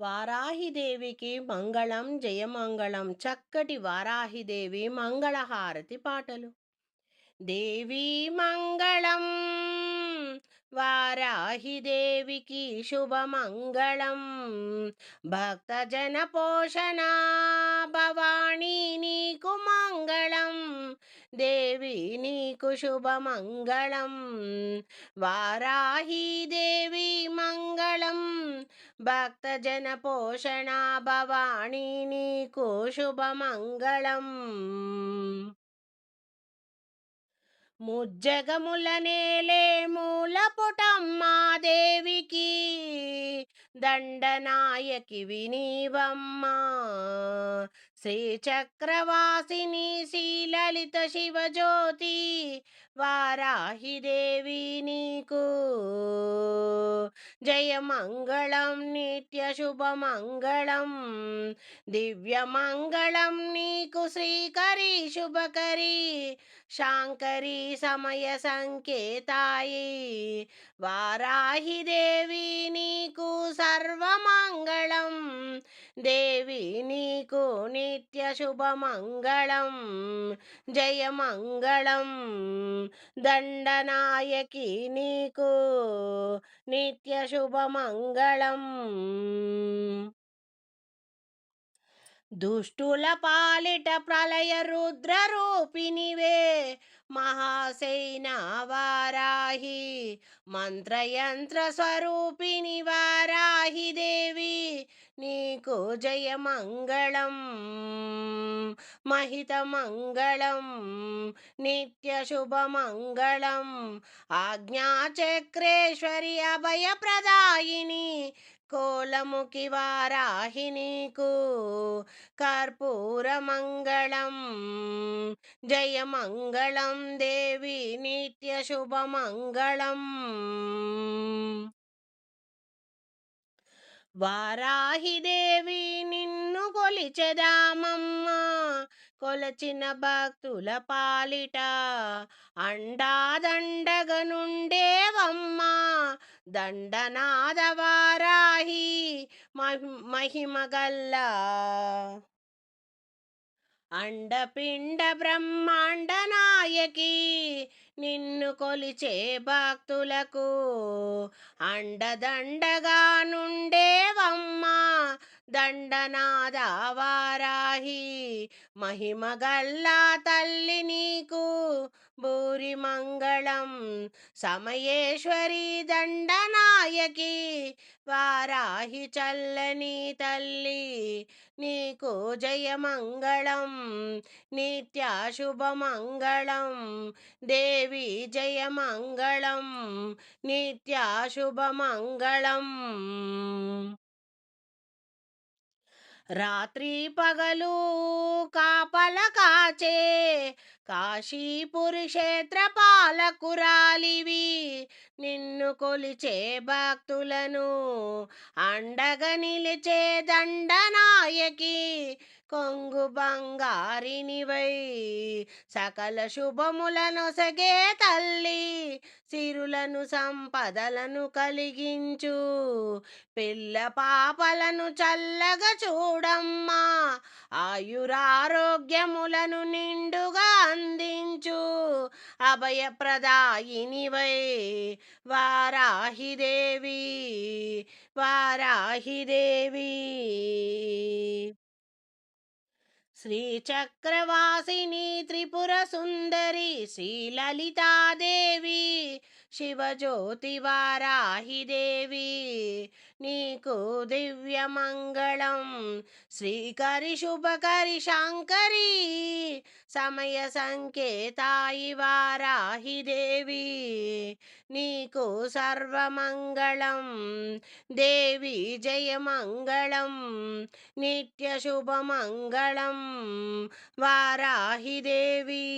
వారాహిదేవికి మంగళం జయమంగళం చక్కటి వారాహిదేవి మంగళహారతి పాటలు. దేవీ మంగళం వారాహిదేవికి శుభమంగళం. భక్తజన పోషణ భవాణి నీకు మంగళం దేవి నీకు శుభమంగళం. వారాహిదేవి మంగళం భక్తజన పోషణ భవాణి నీకు శుభమంగళం. ముజ్జగముల నేలే మూల పుటమ్మా దండనాయకి వినీవమ్మా. శ్రీచక్రవాసిని శ్రీలలిత శివజ్యోతి వారాహిదేవి నీకు. జయమంగళం నిత్య శుభమంగళం దివ్యమంగళం నీకు శ్రీకరి శుభకరి. శాంకరి సమయ సంకేతాయి. వారాహిదేవి నీకు సర్వమంగళం దేవి నీకు నిత్య శుభమంగళం జయమంగళం దండనాయకి నీకు నిత్య శుభమంగళం. దుష్టుల పాలిట ప్రళయ రుద్ర రూపినివే మహాసేన వారాహి మంత్రయంత్ర స్వరూపిణి వారాహిదే. నీకు జయమంగళం మహితమంగళం నిత్యశుభమంగళం ఆజ్ఞాచక్రేశ్వరి అభయప్రదాయిని కోలముఖి వారాహి నీకు కర్పూరమంగళం జయమంగళం దేవి నిత్యశుభమంగళం. వారాహిదేవి నిన్ను కొలిచెదామమ్మ. కొలచిన భక్తుల పాలిట అండాదండగనుండేవమ్మా దండనాద వారాహి మహిమగల్లా అండపిండ బ్రహ్మాండ నాయకీ నిన్ను కొలిచే భక్తులకు అండదండగా నుండేవమ్మా. దండనాదావారాహి మహిమగల్లా తల్లి నీకు భూరి మంగళం సమయేశ్వరి దండనాయకి వారాహి చల్లని తల్లి నీకు జయమంగళం నిత్యాశుభమంగళం దేవి జయమంగళం నిత్యాశుభమంగళం రాత్రి పగలు కాపల కాచే కాశీపురి క్షేత్ర పాలకురాలివి నిన్ను కొలిచే భక్తులను అండగా నిలిచే దండనాయకి కొంగు బంగారినివై సకల శుభములను సగే తల్లి సిరులను సంపదలను కలిగించు. పిల్ల పాపలను చల్లగా చూడమ్మా. ఆయురారోగ్యములను నిండుగా అందించు. అభయప్రదాయినివై వారాహిదేవి వారాహిదేవి. శ్రీచక్రవాసిని త్రిపుర సుందరి శ్రీలలితాదేవి శివజ్యోతి వారాహిదేవి నీకు దివ్యమంగళం. శ్రీకరి శుభకరి శాంకరి సమయ సంకేతాయి వారాహిదేవి నీకు సర్వమంగళం. దేవి జయమంగళం నిత్యశుభమంగళం వారాహిదేవి